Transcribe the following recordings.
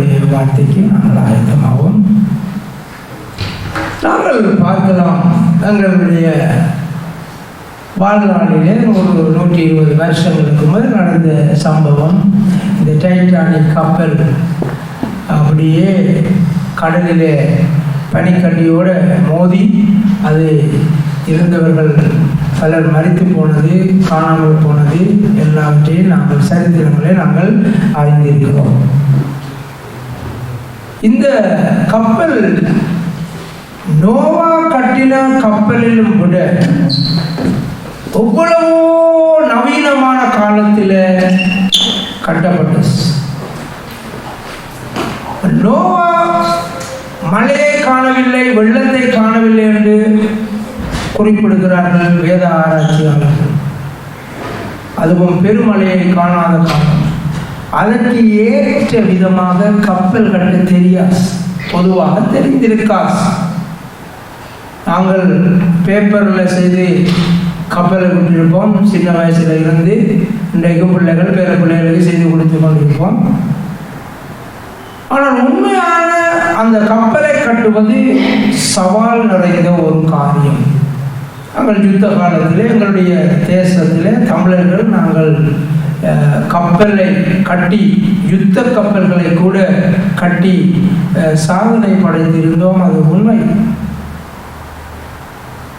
ஆண்டுடைய வார்த்தைக்கு நாங்கள் ஆயத்தமாவோம். நாங்கள் பார்க்கலாம் எங்களுடைய வாழ்நாளிலே ஒரு நூற்றி இருபது வருஷங்களுக்கு முதல் நடந்த சம்பவம். இந்த டைட்டானிக் கப்பல் அப்படியே கடலிலே பனிக்கட்டியோடு மோதி அது இருந்தவர்கள் பலர் மறித்து போனது காணாமல் போனது. எல்லாவற்றையும் நாங்கள் சரித்திரங்களை நாங்கள் அறிந்திருக்கிறோம். இந்த கப்பல் நோவா கட்டின கப்பலிலும் விட எவ்வளவோ நவீனமான காலத்தில் கட்டப்பட்டது. நோவா மழையை காணவில்லை வெள்ளத்தை காணவில்லை என்று குறிப்பிடுகிறார்கள் வேத ஆராய்ச்சியாளர்கள். அதுவும் பெருமழையை காணாத காலம். அதற்கு ஏற்ற விதமாக கப்பல் கட்ட தெரியாது பொதுவாக தெரிந்திருக்காது நாங்கள் பேப்பரில் செய்து கப்பலை கொண்டிருப்போம் சின்ன வயசில் இருந்து இன்றைக்கும் பிள்ளைகள் பேர பிள்ளைகளுக்கு செய்து கொடுத்து கொண்டிருப்போம். ஆனால் உண்மையான அந்த கப்பலை கட்டுவது சவால் நிறைந்த ஒரு காரியம். நாங்கள் யுத்த காலத்தில் எங்களுடைய தேசத்தில் தமிழர்கள் நாங்கள் கப்பலை கட்டி யுத்த கப்பல்களை கூட கட்டி அஹ், சாதனை படைத்திருந்தோம். அது உண்மை.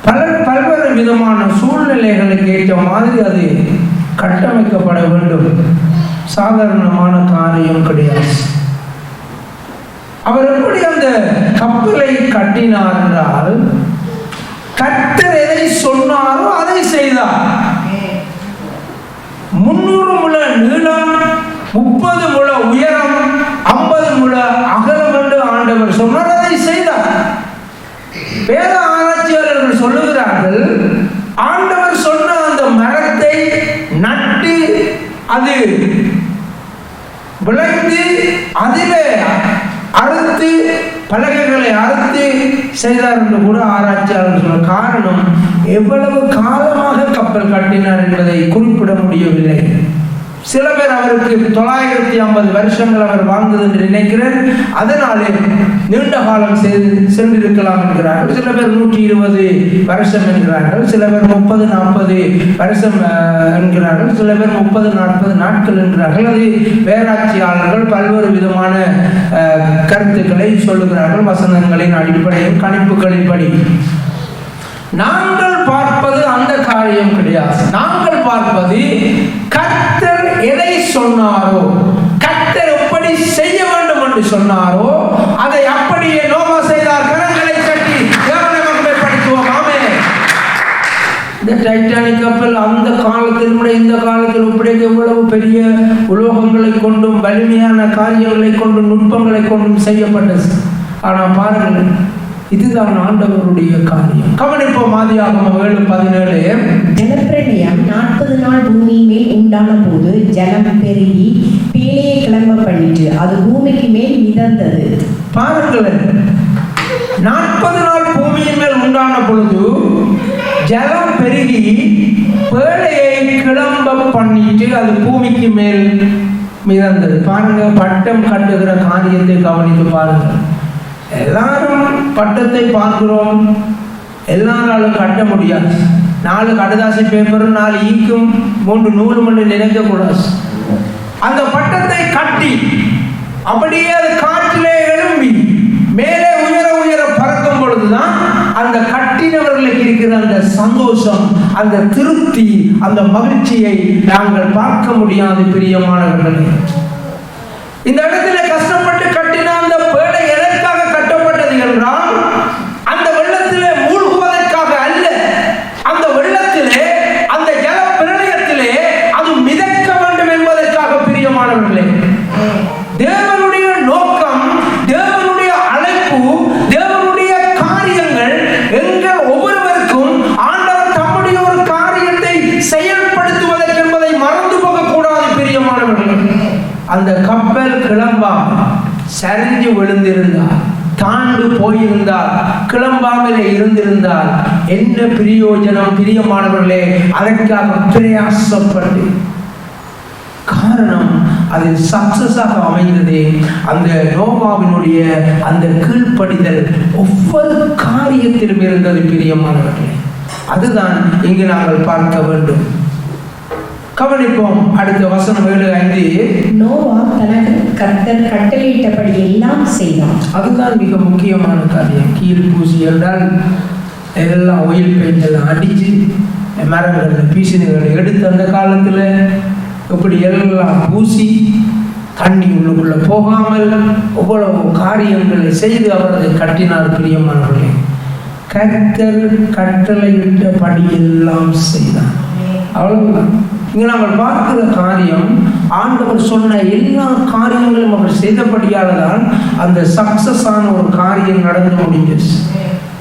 பல பல்வேறு விதமான சூழ்நிலைகளுக்கு ஏற்ற மாதிரி அது கட்டமைக்கப்பட வேண்டும். சாதாரணமான காரியம் கிடையாது. அவர் எப்படி அந்த கப்பலை கட்டினார் என்றால் கர்த்தர் எதை சொன்னாரோ அதை செய்தார். முன்னூறு முழ நீளம் முப்பது முழ உயரம் ஐம்பது முழ அகலம் என்று ஆண்டவர் சொன்னார் அதை செய்தார். வேத ஆராய்ச்சியாளர்கள் சொல்லுகிறார்கள் ஆண்டவர் சொன்ன அந்த மரத்தை நட்டு அது விளைந்து அதிலே அறுத்து பலகைகளை அறுத்து செய்தார் என்று கூட ஆராய்ச்சியாளர்கள் சொன்ன காரணம் எவ்வளவு காலமாக கப்பல் கட்டினார் என்பதை குறிப்பிட முடியவில்லை. சில பேர் அவருக்கு தொள்ளாயிரத்தி ஐம்பது வருஷங்கள் அவர் வாழ்ந்தது என்று நினைக்கிறேன். அதனாலே நீண்ட காலம் சென்றிருக்கலாம் என்கிறார்கள். சில பேர் நூற்றி இருபது வருஷம் என்கிறார்கள். சில பேர் முப்பது நாற்பது வருஷம் என்கிறார்கள். சில பேர் முப்பது நாற்பது நாட்கள் என்கிறார்கள். அது பேராட்சியாளர்கள் பல்வேறு விதமான கருத்துக்களை சொல்லுகிறார்கள். வசனங்களின் அடிப்படையில் கணிப்புகளின்படி நாங்கள் பார்ப்பது அந்த காரியம் கிடையாது. நாங்கள் பார்ப்பது கர்த்தர் எதை சொன்னாரோ கர்த்தர் எப்படி செய்ய வேண்டும் என்று சொன்னாரோ அதை அப்படியே நோம செய்தார். கரங்களை கட்டி மகிமைப்படுத்துவோம் ஆமென். இந்த டைட்டானிக் கப்பல் அந்த காலத்தில் கூட இந்த காலத்தில் ஒப்படைக்க எவ்வளவு பெரிய உலோகங்களை கொண்டும் வலிமையான காரியங்களை கொண்டும் நுட்பங்களை கொண்டும் செய்யப்பட்டது. ஆனால் பாருங்கள் இதுதான் ஆண்டவருடைய காரியம். கவனிப்போம் ஆதியாகமம் ஏழு பதினேழு. ஜலப்பிரளயம் நாற்பது நாள் பூமி மேல் உண்டான போது ஜலம் பெருகி பேழையை கிளம்ப பண்ணிட்டு அது பூமிக்கு மேல் மிதந்தது. பாருங்களேன் நாற்பது நாள் பூமியின் மேல் உண்டான பொழுது ஜலம் பெருகி பேழையை கிளம்ப பண்ணிட்டு அது பூமிக்கு மேல் மிதந்தது. பாருங்க பட்டம் கட்டுகிற காரியத்தை கவனித்து பாருங்க எல்லாரும் பட்டத்தை பார்க்கிறோம். எல்லாராலும் கட்ட முடியாது? நாலு கடதாசி பேப்பரும் நாலு ஈக்கும் மூன்று நூறு மணி நினைக்கக்கூடாது அந்த பட்டத்தை கட்டி அப்படியே அது காற்றிலே எழும்பி மேலே உயர உயர பறக்கும் பொழுதுதான் அந்த கட்டினவர்களுக்கு இருக்கிற அந்த சந்தோஷம் அந்த திருப்தி அந்த மகிழ்ச்சியை நாங்கள் பார்க்க முடியாது பிரியமானவர்கள். இந்த இடத்துல கஷ்டப்பட்டு என்றால் அந்த வெள்ளத்திலே மூழ்குவதற்காக அல்ல. அந்த வெள்ளத்திலே அந்த ஜல பிரளயத்திலே அது மிதக்க வேண்டும் என்பதற்காக பிரியமானவர்களே. தேவனுடைய நோக்கம் தேவனுடைய அழைப்பு தேவனுடைய காரியங்கள் எங்க ஒவ்வொருவருக்கும் ஆண்டவர் தம்முடைய ஒரு காரியத்தை செயல்படுத்துவதற்கு என்பதை மறந்து போகக்கூடாது பிரியமானவர்கள். அந்த கப்பல் கிளம்பா சரிஞ்சு விழுந்திருந்தார். போயிருந்தால் கிளம்பாமலே இருந்திருந்தால் என்ன பிரயோஜனம் பிரியமானவர்களே அதற்காக பிரயாசப்பட்டு காரணம் அது சக்சஸாக அமைந்தது அந்த நோவாவினுடைய அந்த கீழ்ப்படிதல் ஒவ்வொரு காரியத்திலும் இருந்தது பிரியமானவர்களே. அதுதான் இங்கு நாங்கள் பார்க்க வேண்டும். கவனிப்போம். அடுத்த வசனம் ஏழு ஐந்து. நோவா தனக்கு கர்த்தர் கட்டளையிட்டபடி எல்லாம் செய்தான். அதுதான் மிக முக்கியமான காரியம். கீழ் பூசி என்றால் எல்லாம் ஒயில் பெயிண்ட் எல்லாம் அடித்து மரங்களில் பீசினுகளை எடுத்து அந்த காலத்தில் இப்படி எல்லாம் பூசி தண்ணி உள்ளுக்குள்ள போகாமல் எவ்வளவு காரியங்களை செய்து அவர் அதை கட்டினார் பிரியமானவர்களே. கர்த்தர் கட்டளையிட்டபடி எல்லாம் செய்தார் அவ்வளவுதான். இங்க நம்ம பார்க்கிற காரியம் ஆண்டவர் சொன்ன எல்லா காரியங்களும் அவர் செய்தபடியால் தான் அந்த சக்சஸ் ஆன ஒரு காரியம் நடந்து முடிஞ்சிச்சு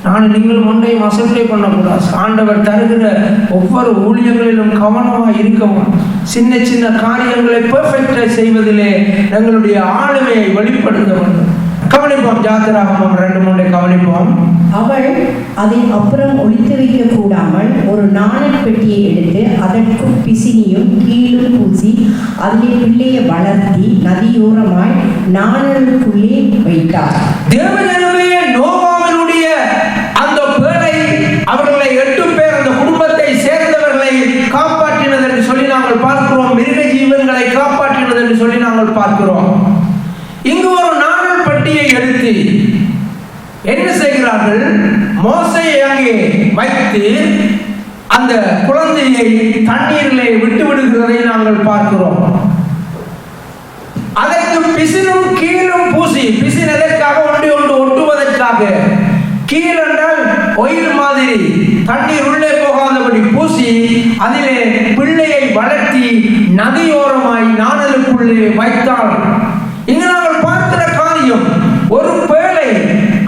நான் நீங்கள் முன்னே அசட்டை பண்ணக்கூடாது. ஆண்டவர் தருகிற ஒவ்வொரு ஊழியங்களிலும் கவனமாக இருக்கவும் சின்ன சின்ன காரியங்களை பெர்ஃபெக்டாக செய்வதிலே எங்களுடைய ஆளுமையை வெளிப்படுத்த வேண்டும் கவனிப்போம் ஜாத்திராகமம் ரெண்டு மூணு கவனிப்போம். அவள் அதை அப்புறம் ஒளித்து வைக்க கூடாமல் ஒரு நாணல் பெட்டியை எடுத்து அதற்கும் பிசினியும் கீழும் பூசி அதிலே பிள்ளையை வளர்த்தி நதியோரமாய் நாணலுக்குள்ளே வைத்தார். தேவஜனமே நோவாவினுடைய அந்த பேரை அவர்களை எட்டு பேர் அந்த குடும்பத்தை சேர்ந்தவர்களை காப்பாற்றினது என்று சொல்லி நாங்கள் பார்க்கிறோம் மிருக ஜீவன்களை காப்பாற்றினது என்று சொல்லி நாங்கள் பார்க்கிறோம் இங்கு ஒரு நாணல் பட்டியை எடுத்து என்ன செய்கிறார்கள்? மோசையை அங்கே வைத்து அந்த குழந்தையை தண்ணீரிலே விட்டு விடுகிறதை நாங்கள் பார்க்கிறோம். அதற்கு பிசினும் கீழும் பூசி பிசின் எதற்காக ஒன்று ஒன்று ஒட்டுவதற்காக? கீழ் என்றால் ஒயில் மாதிரி தண்ணீர் உள்ளே போகாதபடி பூசி அதிலே பிள்ளையை வளர்த்தி நதியோரமாய் நாணலுக்குள்ளே வைத்தாள் இங்கு நாங்கள் பார்க்கிற காரியம் ஒரு பேழை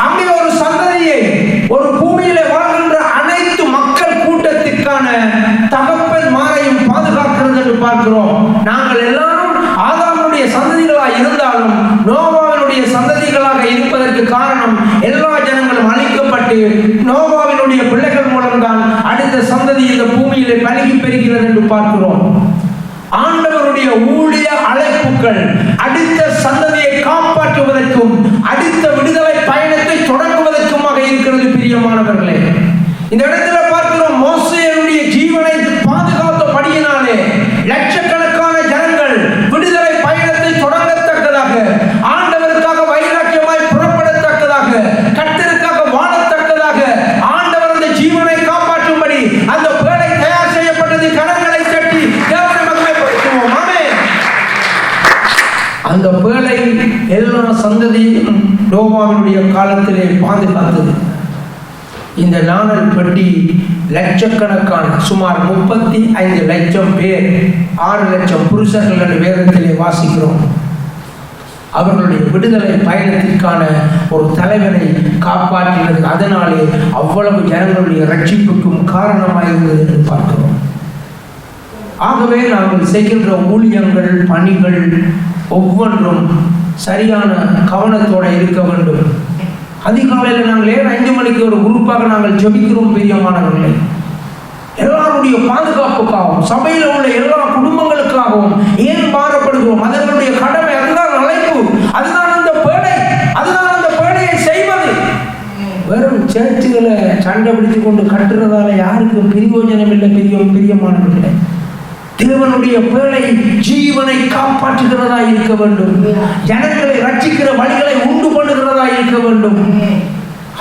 அங்கே ஒரு சந்ததியை ஒரு பூமியிலே வாழ்கின்ற அனைத்து மக்கள் கூட்டத்திற்கான தகப்பன் மாரையும் பாதுகாக்கிறது என்று பார்க்கிறோம் நாங்கள் எல்லாரும் ஆதாமுடைய சந்ததிகளாக இருந்தாலும் நோவாவினுடைய சந்ததிகளாக இருப்பதற்கு காரணம் எல்லா ஜனங்களும் அழிக்கப்பட்டு நோவாவினுடைய பிள்ளைகள் மூலம்தான் அடுத்த சந்ததி இந்த பெறுகிறது என்று பார்க்கிறோம். ஆண்டவருடைய ஊழிய அழைப்புகள் அடுத்த சந்ததியை காப்பாற்றுவதற்கும் அடுத்த விடுதலை பயணத்தை தொடங்குவதற்குமாக இருக்கிறது பிரியமானவர்களே. இந்த இடத்துல பார்க்கிறோம் மோசையனுடைய ஜீவனை பாதுகாத்தபடியினாலே லட்சக்கணக்கான ஜனங்கள் விடுதலை பயணத்தை தொடங்கத்தக்கதாக ஆண்டவருக்காக வைராக்கியமாய் புறப்படத்தக்கதாக கர்த்தருக்காக வாழத்தக்கதாக ஆண்டவர் அந்த ஜீவனை காப்பாற்றும்படி அந்த பேழை தயார் செய்யப்பட்டது கரங்களை தட்டி தேவனை மகிமைப்படுத்துவோம் ஆமென் அந்த பேழை எல்லா சந்ததியும் நோவாவினுடைய காலத்திலே பாதுகாத்தது இந்த நாணல் பெட்டி லட்சக்கணக்கான சுமார் முப்பத்தி ஐந்து லட்சம் பேர் ஆறு லட்சம் புருஷர்கள் என்று வேதத்திலே வாசிக்கிறோம். அவர்களுடைய விடுதலை பயணத்திற்கான ஒரு தலைவனை காப்பாற்றினது அதனாலே அவ்வளவு ஜனங்களுடைய ரட்சிப்புக்கும் காரணமாயிருந்தது என்று பார்க்கிறோம். ஆகவே நாங்கள் செய்கின்ற ஊழியங்கள் பணிகள் ஒவ்வொன்றும் சரியான கவனத்தோடு இருக்க வேண்டும். அதிகாலையில் நாங்கள் ஏன் ஐந்து மணிக்கு ஒரு குரூப்பாக நாங்கள் ஜெபிக்கிறோம் பிரியமானவர்களே. எல்லாருடைய பாதுகாப்புக்காகவும் சபையில் உள்ள எல்லா குடும்பங்களுக்காகவும் ஏன் பாரப்படுகிறோம் அதனுடைய கடமை அதுதான் அழைப்பு. அதுதான் அந்த பேடை. அதுதான் அந்த பேடையை செய்வது. வெறும் சேர்ச்சுகளை சண்டை பிடித்து கொண்டு கட்டுறதால யாருக்கும் பிரயோஜனம் இல்லை பெரிய பிரியமானவர்களே. தேவனுடைய வேலை ஜீவனை காப்பாற்றுகிறதா இருக்க வேண்டும். ஜனங்களை ரட்சிக்கிற வழிகளை உண்டு பண்ணுகிறதா இருக்க வேண்டும்.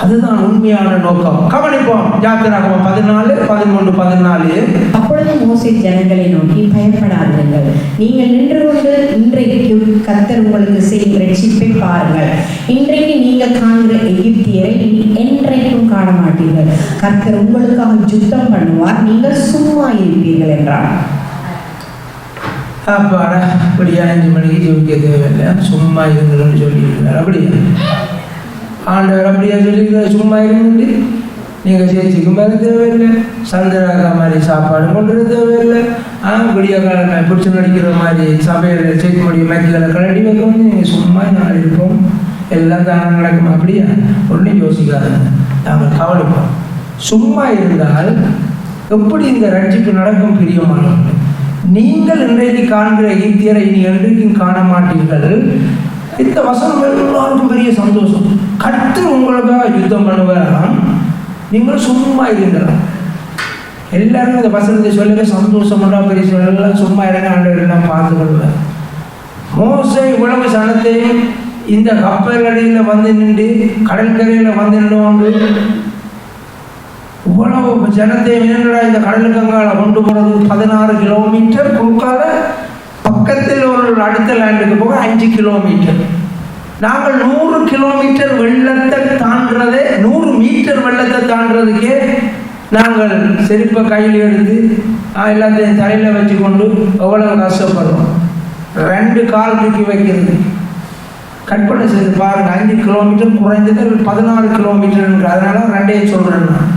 அதுதான் உண்மையான நோக்கம். கவனிப்போம். யாத்திராகமம் பதினாலு பதிமூன்று பதினாலு. அப்பொழுது மோசை ஜனங்களை நோக்கி பயப்படாதீர்கள். நீங்கள் நின்று கொண்டு இன்றைக்கு கத்தர் உங்களுக்கு செய்யும் ரட்சிப்பை பாருங்கள். இன்றைக்கு நீங்கள் காண்கிற எகிப்தியரை என்றைக்கும் காண மாட்டீர்கள் கத்தர் உங்களுக்காக யுத்தம் பண்ணுவார். நீங்கள் சும்மா இருப்பீர்கள் என்றார் அப்பாடா அப்படியா? அஞ்சு மணிக்கு ஜெபிக்க தேவையில்லை சும்மா இருங்கள்னு சொல்லியிருக்கிறார். அப்படியா? ஆண்டவர் அப்படியா சொல்லியிருக்கார் சும்மா இருந்து நீங்கள் சேர்ச்சிக்கும் மேலே தேவையில்லை. சந்திராக்கா மாதிரி சாப்பாடு கொண்டு வர தேவையில்லை. ஆ விடிய காலமே பிடிச்சி நடிக்கிற மாதிரி சபையில் சேர்க்க முடியும் மேட்சில் கலட்டி வைக்க வந்து நீங்கள் சும்மா நாள் இருப்போம். எல்லாம் தானே நடக்கும். அப்படியா? ஒன்றும் யோசிக்காதுங்க. நாங்கள் கவலைப்போம் சும்மா இருந்தால் எப்படி இந்த ரட்சிப்பு நடக்கும் பிரியமானவர்கள்? நீங்கள் இன்றைக்கு காண்கிற ஈத்தியரை இனி என்றைக்கும் காண மாட்டீர்கள் இந்த வசனம் எல்லாருக்கும் பெரிய சந்தோஷம். கற்று உங்களுக்காக யுத்தம் பண்ணுவாராம் நீங்கள் சும்மா இருங்கலாம் எல்லாரும் இந்த வசனத்தை சொல்லவே சந்தோஷமெல்லாம் பெரிய எல்லாம் சும்மா இருங்க ஆண்டவர் எல்லாம் பார்த்து கொள்வார் மோசை உலக சனத்தையும் இந்த கப்பல் அடியில் வந்து நின்று கடற்கரையில் வந்து நின்று இவ்வளவு ஜனத்தை வேணுடா இந்த கடலுக்கங்கால கொண்டு போகிறது பதினாறு கிலோமீட்டர் குறுக்கால பக்கத்தில் ஒரு அடுத்த லேண்டுக்கு போக அஞ்சு கிலோமீட்டர் நாங்கள் நூறு கிலோமீட்டர் வெள்ளத்தை தாண்டுறதே நூறு மீட்டர் வெள்ளத்தை தாண்டுறதுக்கே நாங்கள் செருப்பை கையில் எடுத்து எல்லாத்தையும் தலையில் வச்சு கொண்டு எவ்வளவு கஷ்டப்படுறோம்? ரெண்டு கால் தூக்கி வைக்கிறது. கற்பனை செய்து பாருங்கள் அஞ்சு கிலோமீட்டர் குறைஞ்சது பதினாறு கிலோமீட்டர் அதனால ரெண்டையும் சொல்கிறேன் நான்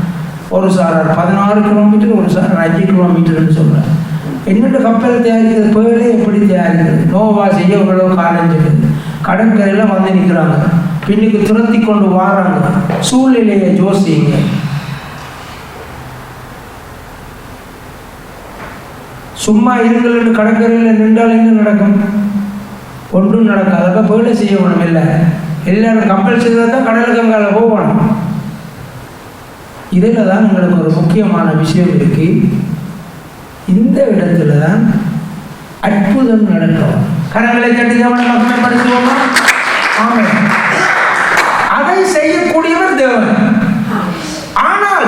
ஒரு சாரார் பதினாறு கிலோமீட்டர் ஒரு சார் அஞ்சு கிலோமீட்டர்னு சொல்கிறேன் என்னோட கப்பல் தயாரிக்கிறது? புயலே எப்படி தயாரிக்கிறது? நோவா செய்ய இவ்வளோ காலம் கடற்கரையில் வந்து நிற்கிறாங்க பின்னுக்கு துரத்தி கொண்டு வாராங்க. சூழ்நிலையை ஜோசிங்க சும்மா இருங்கள் கடற்கரையில் நின்றால் என்ன நடக்கும்? ஒன்றும் நடக்காது. அப்போ பேடை செய்ய வேணும் இல்லை. எல்லாரும் கம்பல் செய்தால் தான் கடலுக்கு அங்கால போகணும். இதில் தான் எங்களுக்கு ஒரு முக்கியமான விஷயம் இருக்கு. இந்த இடத்துல தான் அற்புதம் நடக்கும். கரங்களை தட்டி கவனம் மகிமைப்படுத்துவோமா ஆமென். அதை செய்யக்கூடியவர் தேவன் ஆனால்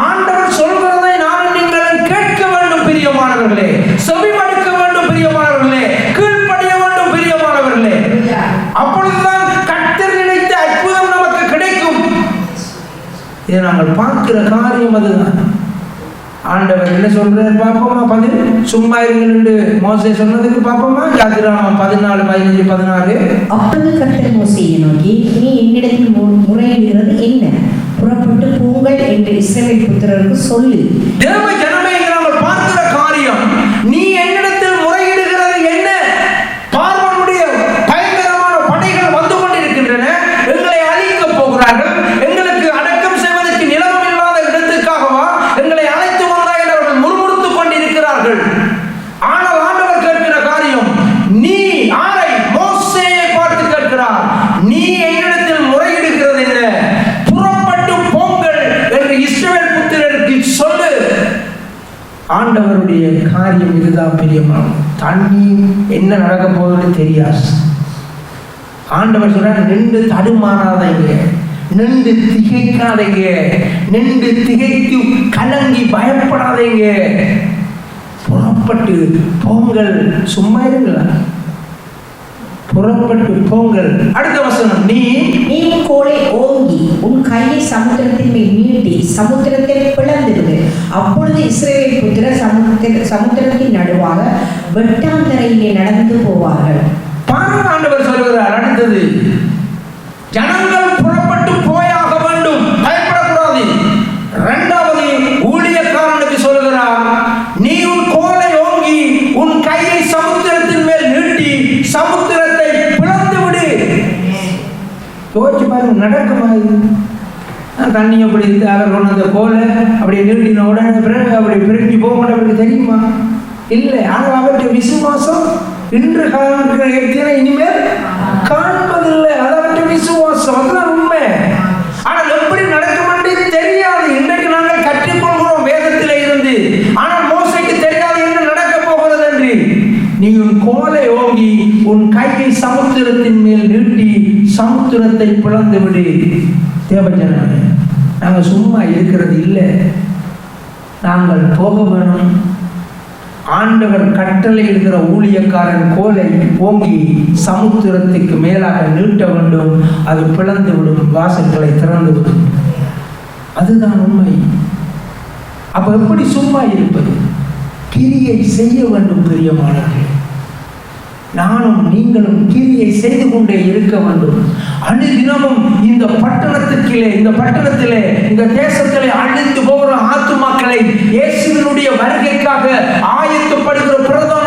ஆண்டவர் சொல்கிறதை நானும் நீங்களும் கேட்க வேண்டும் பிரியமானவர்களே செவிமடுக்க வேண்டும் பிரியமானவர்களே கீழ்ப்படிய வேண்டும் பிரியமானவர்களே அப்பொழுதுதான் கர்த்தர் நினைத்த அற்புதம் நமக்கு கிடைக்கும் இதை நாங்கள் பார்க்கிற காரியம் அதுதான். ஆண்டவர் என்ன சொல்றாரு பாப்போமா பதில்? சும்மா இருங்கள் மோசே சொன்னதுக்கு பாப்போமா யாத்திராமம் பதினாலு பதினஞ்சு பதினாறு? அப்பொழுது கர்த்தர் மோசேயை நோக்கி நீ என்னிடத்தில் முறையிடுகிறது என்ன? புறப்பட்டு போங்கள் என்று இஸ்ரவேல் புத்திரருக்கு சொல்லு. தேவ ஜனமே நாங்கள் பார்க்கிற காரியம் நீ என்னிடத்தில் முறையிடுகிறது என்ன பார்வனுடைய பயங்கரமான படைகள் வந்து கொண்டிருக்கின்றன எங்களை அழிக்கப் போகிறார்கள் எங்களுக்கு அடக்கம் செய்வதற்கு நிலவும் இல்லாத இடத்துக்காகவா எங்களை அழைத்து வந்தாய் என்று அவர்கள் முறுமுறுத்துக் கொண்டிருக்கிறார்கள் ஆனால் ஆண்டவர் கேட்கிற காரியம் நீ ஆரை மோசேயை பார்த்து கேட்கிறார் நீ என்னிடத்தில் முறையிடுகிறது என்ன புறப்பட்டு போங்கள் என்று இஸ்ரவேல் புத்திரருக்கு சொல்லு ஆண்டவருடைய காரியம் இதுதான் தண்ணி என்ன நடக்க போகுதுன்னு தெரியாது. ஆண்டவர் சொல்றார் நின்று தடுமாறாதீங்க. நின்று திகைக்காதீங்க. நின்று திகைத்து கலங்கி பயப்படாதீங்க. புறப்பட்டு போங்கள். சும்மா இருங்களா புறப்பட்டு போங்கள். அடுத்த வசனம் நீ போலே ஓங்கி உன் கையை சமுத்திரத்தின் மேல் நீட்டி சமுத்திரத்தை பிளந்திருது அப்பொழுது இஸ்ரேல் புத்திர சமுத்திர சமுத்திரத்தின் நடுவாக வெட்டாந்தரையிலே நடந்து போவார்கள். பாருங்க ஆண்டவர் சொல்கிறார் அடுத்தது ஜனங்கள் புறப்பட்டு போயாக வேண்டும் பயப்படக்கூடாது இரண்டாவது ஊழியக்காரனுக்கு சொல்கிறார் நீ உன் கோலை ஓங்கி உன் கையை சமுத்திரத்தின் மேல் நீட்டி சமுத்திரத்தை பிளந்து விடு யோசிச்சு பாருங்க நடக்குமா இது தண்ணி அப்படி இருந்து கொண்டு அந்த கோலை அப்படியே நிறுத்தின உடனே பிறகு அப்படி பிரிஞ்சு போக மாட்டேன் தெரியுமா இல்லை ஆனால் அவருடைய விசுவாசம் இன்று காண்கிற எத்தனை இனிமேல் காண்பதில்லை அது அவருடைய விசுவாசம் அதுதான் உண்மை ஆனால் எப்படி நடக்கும் என்று தெரியாது இன்றைக்கு நாங்கள் கற்றுக்கொள்கிறோம் வேதத்தில் இருந்து ஆனால் மோசைக்கு தெரியாது என்ன நடக்க போகிறது என்று நீ உன் கோலை ஓங்கி உன் கையை சமுத்திரத்தின் மேல் நீட்டி சமுத்திரத்தை பிளந்து விடு. தேவஜனமே நாங்கள் சும்மா இருக்கிறது இல்லை. நாங்கள் போக வேணும். ஆண்டவர் கட்டளை இருக்கிற ஊழியக்காரன் கோலை ஓங்கி சமுத்திரத்துக்கு மேலாக நீட்ட வேண்டும். அது பிளந்து விடும் வாசல்களை திறந்து விடும். அதுதான் உண்மை. அப்ப எப்படி சும்மா இருப்பது? கிரியை செய்ய வேண்டும் பிரியமானவர்கள். நானும் நீங்களும் கிரியை செய்து கொண்டே இருக்க வேண்டும். அனுதினமும் இந்த பட்டணத்துக்கிலே இந்த பட்டணத்திலே இந்த தேசத்திலே அழிந்து போகிற ஆத்துமாக்களை இயேசுவினுடைய வருகைக்காக ஆயத்தப்படுகிற பிரதம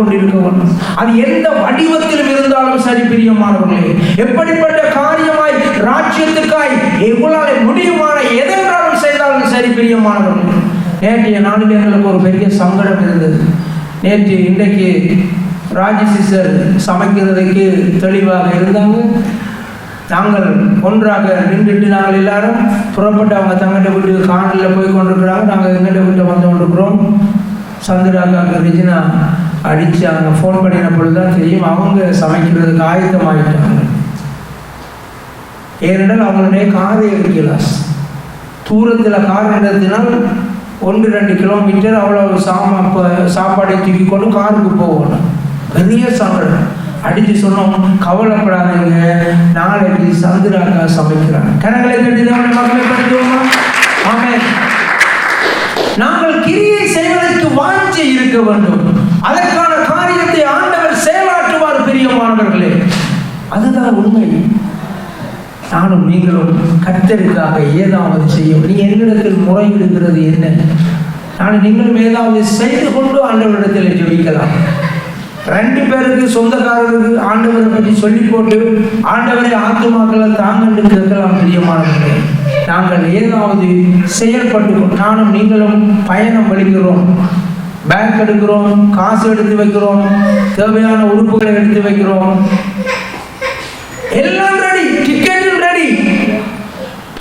கொண்டிருக்க வேண்டும் அது எந்த வடிவத்திலும் இருந்தாலும் சரி பிரியமானவர்களே. எப்படிப்பட்ட காரியமாய் ராஜ்யத்துக்காய் எவ்வளவு முடியுமான எதென்றாலும் செய்தாலும் சரி பிரியமானவர்களே. நேற்றைய நாளில் எங்களுக்கு ஒரு பெரிய சங்கடம் இருந்தது. நேற்று இன்றைக்கு ராஜசிசர் சமைக்கிறதுக்கு தெளிவாக இருந்தாங்க நாங்கள் ஒன்றாக நின்றுட்டு நாங்கள் எல்லாரும் புறப்பட்டு அவங்க தங்கிட்ட வீட்டுக்கு காணலில் போய் கொண்டிருக்கிறாங்க. நாங்கள் எங்கிட்ட வீட்டில் வந்து கொண்டிருக்கிறோம். சந்திராக்காக்கு ரிஜினா அடித்து அவங்க ஃபோன் பண்ணின பொழுது தான் தெரியும் அவங்க சமைக்கிறதுக்கு ஆயத்தமாகிட்டாங்க ஏனென்றால் அவங்களுடைய காரை எடுக்கலாம் தூரத்தில் கார் நிறுத்தினால் ஒன்று ரெண்டு கிலோமீட்டர் அவ்வளோ சாமா சாப்பாடை தூக்கி கொண்டு காருக்கு போகணும். பெரிய சங்கடம். அடித்து சொன்னோம் கவலைப்படாதீங்க. நாளைக்கு சந்திராக்கா சமைக்கிறாங்க. கரங்களை கட்டி தான் மக்களை படுத்துவோமா ஆமே நாங்கள் கிரியை செய்வதற்கு வாஞ்சி இருக்க வேண்டும். அதற்கான காரியத்தை ஆண்டவர் செயலாற்றுவார் பிரியமானவர்களே. அதுதான் உண்மை. நானும் நீங்களும் கத்தருக்காக ஏதாவது செய்யும். நீ என்னிடத்தில் முறையிடுகிறது என்ன? நான் நீங்களும் ஏதாவது செய்து கொண்டு ஆண்டவரிடத்தில் ஜெபிக்கலாம். ரெண்டு பேருக்கு சொந்தக்காரருக்கு ஆண்டவரை பற்றி சொல்லி போட்டு ஆண்டவரை ஆத்துமாக்களை தாங்கண்டு கேட்கலாம் பிரியமானவர்களே. நாங்கள் ஏதாவது செயல்பட்டு நானும் நீங்களும் பயணம் வலிக்கிறோம் பேங்க் எடுக்கிறோம் காசு எடுத்து வைக்கிறோம் தேவையான உறுப்புகளை எடுத்து வைக்கிறோம். எல்லாம் ரெடி டிக்கெட்டும் ரெடி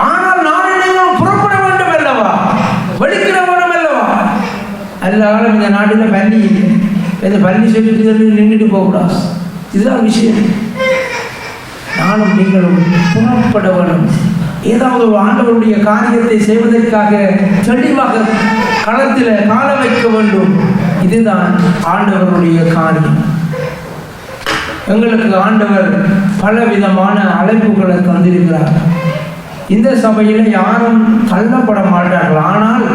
ஆனால் நாளை நீங்கள் புறப்பட வேண்டும் அல்லவா? வெடிக்கிற வேண்டும் அல்லவா? எல்லாரும் இந்த நாட்டில் பள்ளி இல்லை. இந்த பள்ளி சொல்லிட்டு நின்றுட்டு போகக்கூடாது. இதுதான் விஷயம். நானும் நீங்களும் புறப்பட வேண்டும். ஏதாவது ஒரு ஆண்டவருடைய காரியத்தை செய்வதற்காக தெளிவாக களத்தில் கால வைக்க வேண்டும். இதுதான் ஆண்டவருடைய காரியம் எங்களுக்கு ஆண்டவர் பல விதமான அழைப்புகளை தந்திருக்கிறார். இந்த சபையில் யாரும் தள்ளப்பட மாட்டார்கள். ஆனால்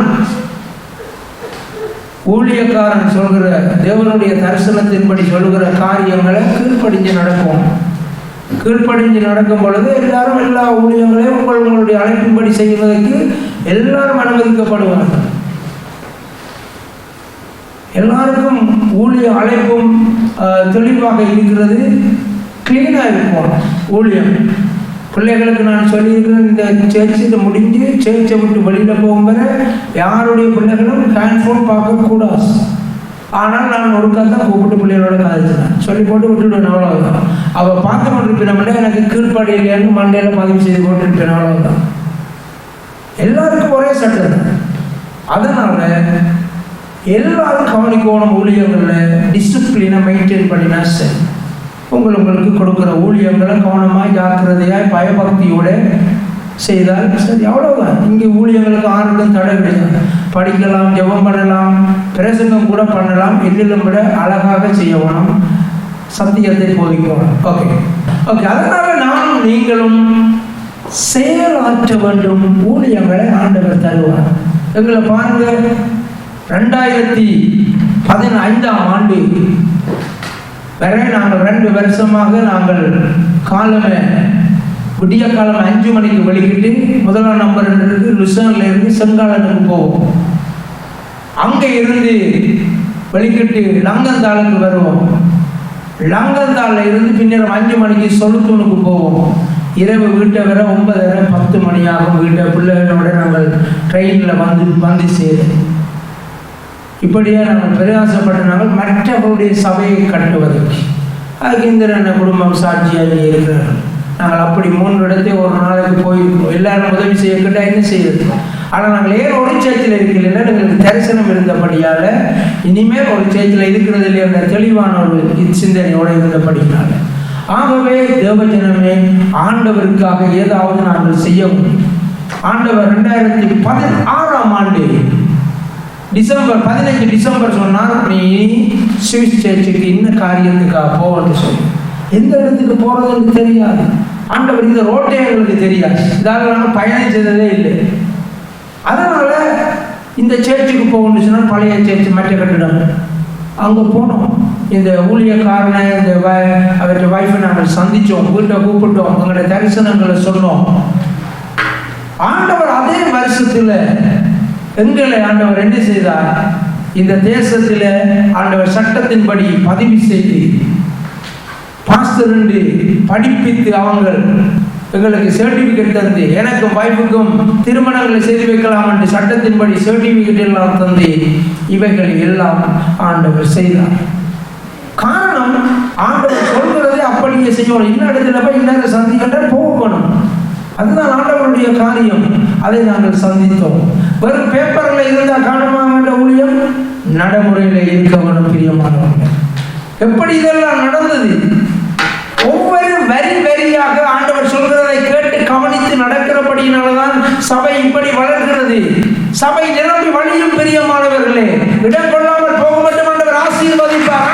ஊழியக்காரன் சொல்கிற தேவனுடைய தரிசனத்தின்படி சொல்கிற காரியங்களை கீழ்ப்படிஞ்சு நடக்கும். கீழ்ப்படிஞ்சு நடக்கும் பொழுது எல்லாரும் எல்லா ஊழியங்களையும் உங்கள் உங்களுடைய அழைப்பின்படி செய்வதற்கு எல்லாரும் அனுமதிக்கப்படுவார்கள். எல்லாருக்கும் ஊழிய அழைப்பும் தெளிவாக இருக்கிறது. கிளீனாக இருக்கும் ஊழியம். பிள்ளைகளுக்கு நான் சொல்லியிருக்கிறேன் இந்த சேர்ச்சிட்டு முடிஞ்சு சேர்ச்சை விட்டு வெளியில் போகும் வரை யாருடைய பிள்ளைகளும் ஹேண்ட்ஃபோன் பார்க்கக்கூடாது. ஆனால் நான் ஒரு தான் கூப்பிட்டு பிள்ளைகளோட கதைச்சினேன் சொல்லி போட்டு விட்டுடுவேன் அவ்வளோதான் அவள் பார்த்து கொண்டிருப்பினோம்னா எனக்கு கீழ்ப்படியிலேருந்து மண்டையில் பதிவு செய்து கொண்டிருப்பேன் அவ்வளோதான் எல்லாருக்கும் ஒரே சட்டம் தான் அதனால எல்லாரும் கவனிக்கணும் ஊழியர்களில் டிசிப்ளினை மெயின்டைன் பண்ணினா சரி. உங்கள் உங்களுக்கு கொடுக்குற ஊழியர்களை கவனமாக ஜாக்கிரதையாய் பயபக்தியோட செய்தால் சரி அவ்வளோதான் இங்கே ஊழியர்களுக்கு ஆறுக்கும் தடை கிடையாது. படிக்கலாம் ஜெபம் பண்ணலாம் பிரசங்கம் கூட பண்ணலாம் எல்லிலும் விட அழகாக செய்யணும் சத்தியத்தை போதிக்கணும் ஓகே ஓகே அதனால் நானும் நீங்களும் செயலாற்ற வேண்டும். ஊழியங்களை ஆண்டவர் தருவார். எங்களை பாருங்கள் ரெண்டாயிரத்தி பதினைந்தாம் ஆண்டு வரை நாங்கள் ரெண்டு வருஷமாக நாங்கள் காலமே விடிய காலம் அஞ்சு மணிக்கு வெளிக்கிட்டு முதலாம் நம்பர் இருக்கு லுசன்ல இருந்து செங்காலனுக்கு போவோம். அங்கே இருந்து வெளிக்கிட்டு லங்கந்தாளுக்கு வருவோம். லங்கந்தாளில் இருந்து பின்னர் அஞ்சு மணிக்கு சொலுத்தூனுக்கு போவோம். இரவு வீட்டை வர ஒன்பதரை பத்து மணி ஆகும் வீட்டை. பிள்ளைகளோட நாங்கள் ட்ரெயினில் வந்து வந்து சேரும் இப்படியே நாங்கள் பிரயாசப்பட்ட மற்றவருடைய சபையை கட்டுவதற்கு அதுக்கு இந்த குடும்பம் சாட்சியாக இருக்கிறார்கள் நாங்கள் அப்படி மூன்று இடத்தை ஒரு நாளைக்கு போயிருக்கோம் எல்லாரும் உதவி செய்ய கேட்டால் என்ன செய்யறது ஆனால் நாங்கள் ஏன் ஒரு சேத்தில் இருக்கலைன்னா எங்களுக்கு தரிசனம் இருந்தபடியால் இனிமேல் ஒரு சேத்தில் இருக்கிறது இல்லையா தெளிவான ஒரு சிந்தனையோடு இருந்தபடினால ஆகவே தேவஜனமே ஆண்டவருக்காக ஏதாவது நாங்கள் செய்ய முடியும் ஆண்டவர் ரெண்டாயிரத்தி பதினாறாம் ஆண்டு டிசம்பர் பதினஞ்சு டிசம்பர் சொன்னால் நீ சுவிஸ் சர்ச்சுக்கு என்ன காரியத்துக்காக போகணும்னு சொல்லி எந்த இடத்துக்கு போகிறதுன்னு தெரியாது. ஆண்டவர் இந்த ரோட்டே எங்களுக்கு தெரியாது. இதாக நாங்கள் பயணம் செய்ததே இல்லை. அதனால் இந்த சர்ச்சுக்கு போகணும்னு சொன்னால் பழைய சர்ச்சு மற்ற கட்டிடம். அங்கே போனோம். இந்த ஊழியக்காரனை இந்த வ- அவருடைய வைஃபை நாங்கள் சந்தித்தோம் வீட்டை கூப்பிட்டோம். எங்களுடைய தரிசனங்களை சொன்னோம். ஆண்டவர் அதே வருஷத்தில் எங்களை ஆண்டவர் என்ன செய்தார்? இந்த தேசத்தில் ஆண்டவர் சட்டத்தின்படி பதிவு செய்து பாஸ்டர் என்று படிப்பித்து அவங்க எங்களுக்கு சர்டிபிகேட் தந்து எனக்கும் வாய்ப்புக்கும் திருமணங்களை செய்து வைக்கலாம் என்று சட்டத்தின்படி சர்டிபிகேட் எல்லாம் தந்து இவைகள் எல்லாம் ஆண்டவர் செய்தார். காரணம் ஆண்டவர் சொல்கிறதே அப்படியே செய்யணும் இன்னும் இடத்துல போய் இன்னும் சந்திக்கின்ற போகணும். அதுதான் ஆண்டவருடைய காரியம். அதை நாங்கள் சந்தித்தோம். வெறும் பேப்பரில் இருந்தால் காணுமா என்ற ஊழியம் நடைமுறையில் இருக்க வேண்டும் பிரியமானவர்கள் எப்படி இதெல்லாம் நடந்தது? ஒவ்வொரு வரி வரியாக ஆண்டவர் சொல்கிறதை கேட்டு கவனித்து நடக்கிறபடியினால்தான் சபை இப்படி வளர்கிறது. சபை நிரம்பி வழியும் பிரியமானவர்களே இடம் கொள்ளாமல் போக மட்டும் ஆண்டவர் ஆசீர்வதிப்பார்.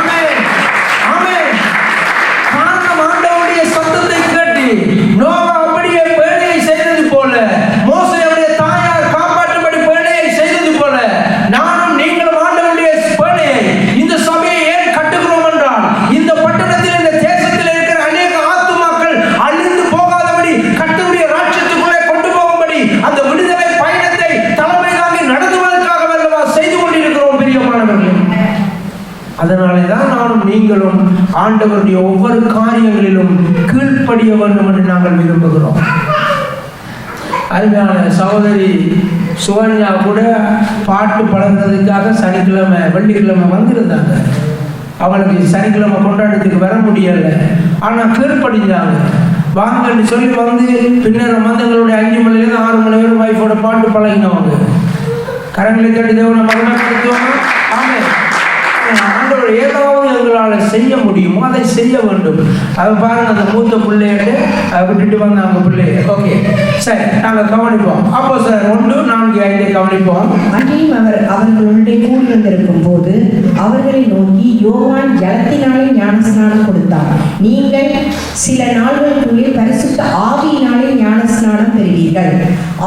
ஆண்டவருடைய ஒவ்வொரு காரியங்களிலும் கீழ்ப்படிய வேண்டும் என்று நாங்கள் விரும்புகிறோம். அருமையான சகோதரி சுகன்யா கூட பாட்டு பழகிறதுக்காக சனிக்கிழமை வெள்ளிக்கிழமை வந்திருந்தாங்க. அவளுக்கு சனிக்கிழமை கொண்டாட்டத்துக்கு வர முடியல. ஆனால் கீழ்ப்படிஞ்சாங்க. வாங்கன்னு சொல்லி வந்து பின்னர் மந்தங்களுடைய அஞ்சு மணிலேருந்து ஆறு மணி வரை ஒய்ஃபோட பாட்டு பழகினவங்க. கரங்களை தட்டி தேவனை மகிமைப்படுத்துவாங்க. ஆண்டவர் ஏதாவது எங்களால் செய்ய முடியுமோ அதை செய்ய வேண்டும். அதை பாருங்க அந்த மூத்த பிள்ளையிட்டு அதை விட்டுட்டு வந்தாங்க பிள்ளைய ஓகே சரி நாங்கள் கவனிப்போம். அப்போ சார் ஒன்று நான்கு ஐந்து கவனிப்போம். அன்றையும் அவர் அவர்களுடைய கூடி வந்திருக்கும் போது அவர்களை நோக்கி யோவான் ஜலத்தினாலே ஞானஸ்நானம் கொடுத்தார். நீங்கள் சில நாள்களுக்குள்ளே பரிசுத்த ஆவியினாலே ஞான பெறுவீர்கள்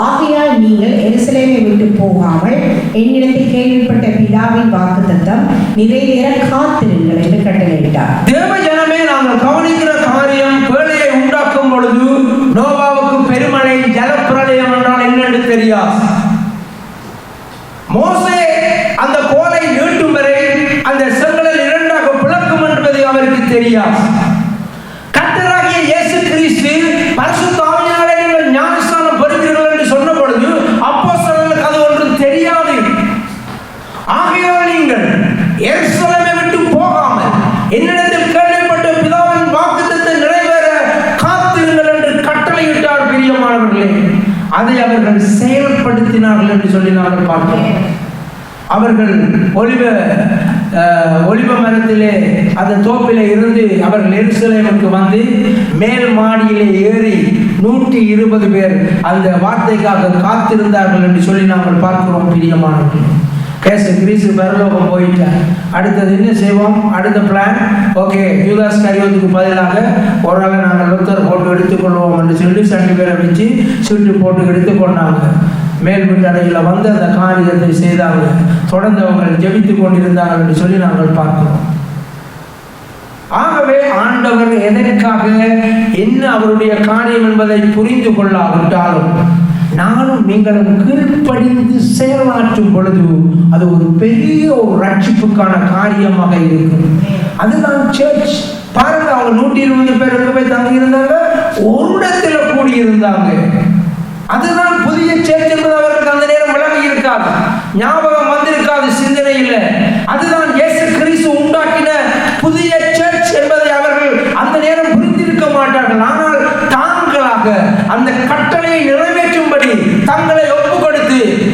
ஆகையால் நீங்கள் எருசலேமை விட்டு போகாமல் என்னிடத்தில் கேள்விப்பட்ட பிதாவின் வாக்குத்தத்தம் நிறைவேற காத்திருங்கள் என்று கட்டளையிட்டார். தேவ ஜனமே நாங்கள் கவனிக்கிற காரியம் பேழையை உண்டாக்கும் பொழுது நோவாவுக்கு பெருமழை ஜலப்பிரளயம் என்றால் என்னன்னு தெரியாது. மோசே அந்த கோலை நீட்டும் வரை அந்த செங்கலில் இரண்டாக பிளக்கும் என்பது அவருக்கு தெரியாது. அதை அவர்கள் செயல்படுத்தினார்கள் என்று சொல்லி நாங்கள் பார்க்கிறோம் அவர்கள் ஒலிவ அஹ், ஒலிவ மரத்திலே அந்த தோப்பிலே இருந்து அவர்கள் எருசலேமுக்கு வந்து மேல் மாடியிலே ஏறி நூற்றி இருபது பேர் அந்த வார்த்தைக்காக காத்திருந்தார்கள் என்று சொல்லி நாங்கள் பார்க்கிறோம் பிரியமானவர்கள். ஏசு கிரீஸு பரலோகம் போயிட்டார் அடுத்தது என்ன செய்வோம்? அடுத்த பிளான் ஓகே யூதாஸ் கையோத்துக்கு பதிலாக ஒரு நாங்கள் லுத்தர் போட்டு எடுத்துக்கொள்வோம் என்று சொல்லி ரெண்டு பேரை வச்சு சுட்டு போட்டு எடுத்துக்கொண்டாங்க. மேல் அடையில் வந்து அந்த காரியத்தை செய்தாங்க. தொடர்ந்து அவங்க ஜெபித்து கொண்டிருந்தார்கள் என்று சொல்லி நாங்கள் பார்க்கிறோம். ஆகவே ஆண்டவர் எதற்காக என்ன அவருடைய காரியம் என்பதை புரிந்து கொள்ளாவிட்டாலும் நானும் நீங்களும் கீழ்ப்படிந்து செயலாற்றும் பொழுது அது ஒரு பெரிய ஒரு ரட்சிப்புக்கான காரியமாக இருக்கும். அதுதான் சர்ச் பாருங்க அவங்க நூற்றி இருபது பேர் எங்க போய் தங்கி இருந்தாங்க ஒரு இடத்துல கூடி இருந்தாங்க அதுதான் புதிய சேர்ச் அவருக்கு அந்த நேரம் விளங்கி இருக்காது ஞாபகம் வந்திருக்காது சிந்தனையில். அதுதான்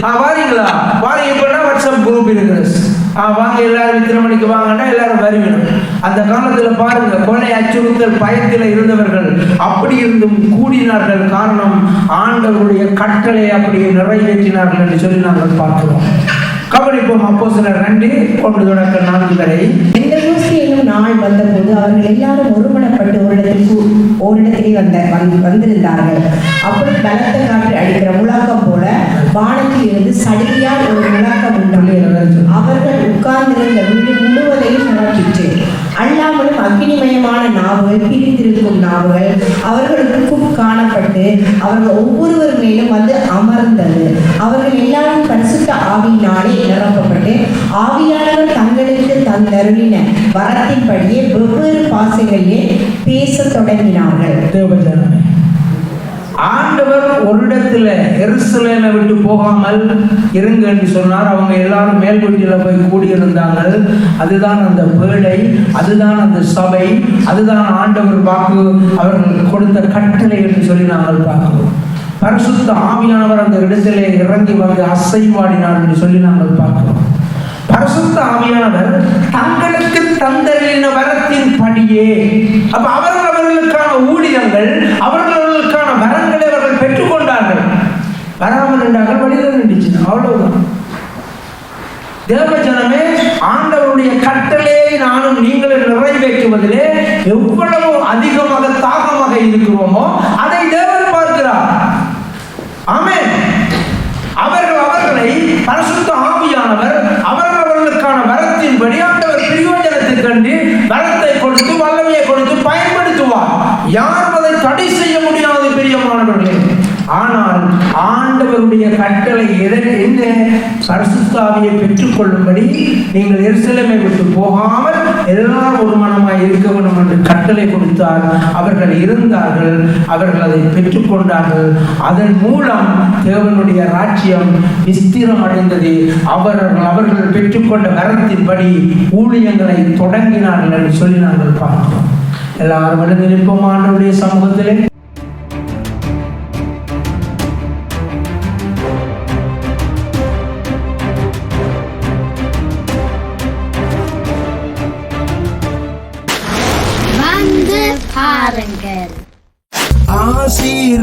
"ஆ, வாரீங்களா? வாரீங்க. வாட்ஸ்அப் குரூப் இருக்கிறது ஆ வாங்க எல்லாரும் இத்தனை மணிக்கு வாங்கன்னா எல்லாரும் வருவிடும். அந்த காலத்தில் பாருங்க கொலை அச்சுறுத்தல் பயத்தில் இருந்தவர்கள் அப்படி இருந்தும் கூடினார்கள். காரணம் ஆண்டவருடைய கட்டளை அப்படியே நிறைவேற்றினார்கள் என்று சொல்லி நாங்கள் பார்க்கிறோம். கவனிப்போம் அப்போ சில ரெண்டு கொண்டு தொடக்க நான்கு வரை. இந்த என்னும் நாள் வந்தபோது அவர்கள் எல்லாரும் ஒருமனப்பட்டு ஒரு கூ- ஓரிடத்திலே வந்த வந்து- வந்திருந்தார்கள். அப்படி பலத்த காற்று அடிக்கிற முழக்கம் போல வானத்தில் இருந்து சடுதியால் ஒரு முழக்கம் உண்டானது. அவர்கள் உட்கார்ந்திருந்த வீடு முழுவதையும் நிரப்பிற்று அல்லாமலும் அக்னிமயமான நாவுகள் பிரிந்திருக்கும் நாவுகள் அவர்களுக்கும் காணப்பட்டு அவர்கள் ஒவ்வொருவர் மேலும் வந்து அமர்ந்தது. அவர்கள் எல்லாரும் பரிசுத்த ஆவியினாலே நிரப்பப்பட்டு ஆவியானவர் தங்களுக்கு தந்தருளின வரத்தின்படியே வெவ்வேறு பாசைகளிலே பேசத் தொடங்கினார்கள். ஆண்டவர் ஒரு இடத்துல எருசலேமை விட்டு போகாமல் இருங்க என்று சொன்னார். அவங்க எல்லாரும் மேல் போய் கூடியிருந்தாங்க. அதுதான் அந்த பேடை அதுதான் அந்த சபை அதுதான் ஆண்டவர் வாக்கு அவர்கள் கொடுத்த கட்டளை என்று சொல்லி நாங்கள் பார்க்கிறோம். பரிசுத்த ஆவியானவர் அந்த இடத்திலே இறங்கி வந்து அசைவாடினார் என்று சொல்லி நாங்கள் பார்க்கிறோம். பரிசுத்த ஆவியானவர் தங்களுக்கு தந்தரின வரத்தின் படியே அப்ப அவர்கள் அவர்களுக்கான ஊழியங்கள் அவர்கள் அவர்களுக்கான வரங்களை அவர்கள் பெற்றுக்கொண்டார்கள். வராமல் நின்றார்கள் வழியில் நின்றுச்சு அவ்வளவுதான். தேவஜனமே ஆண்டவருடைய கட்டளே நானும் நீங்களும் நிறைவேற்றுவதிலே எவ்வளவு அதிகமாக தாகமாக இருக்கிறோமோ அதை தேவன் பார்க்கிறார். ஆமே அவர்கள் அவர்களை பரிசுத்த ஆவியானவர் அவர்கள் அவர்களுக்கான வரத்தின்படி ஆண்டவர் பிரயோஜனத்தை கண்டு பலத்தை கொடுத்து வல்லமையை கொடுத்து பயன்படுத்துவார். யாரும் அதை தடை செய்ய முடியாது பெரியமானவர்களே ஆனால் ஆண்டவருடைய கட்டளை எதற்கு என்ன பரிசுத்தாவியை பெற்றுக்கொள்ளும்படி நீங்கள் எருசலமை விட்டு போகாமல் எல்லாம் ஒரு மனமாய் இருக்க வேண்டும் என்று கட்டளை கொடுத்தார். அவர்கள் இருந்தார்கள் அவர்கள் அதை பெற்றுக்கொண்டார்கள். அதன் மூலம் தேவனுடைய ராஜ்யம் விஸ்திரம் அடைந்தது அவர்கள் அவர்கள் பெற்றுக்கொண்ட வரத்தின்படி ஊழியங்களை தொடங்கினார்கள் என்று சொல்லி நாங்கள் பார்த்தோம் எல்லாரும் எழுந்திருப்போம் ஆண்டவருடைய சமூகத்திலே.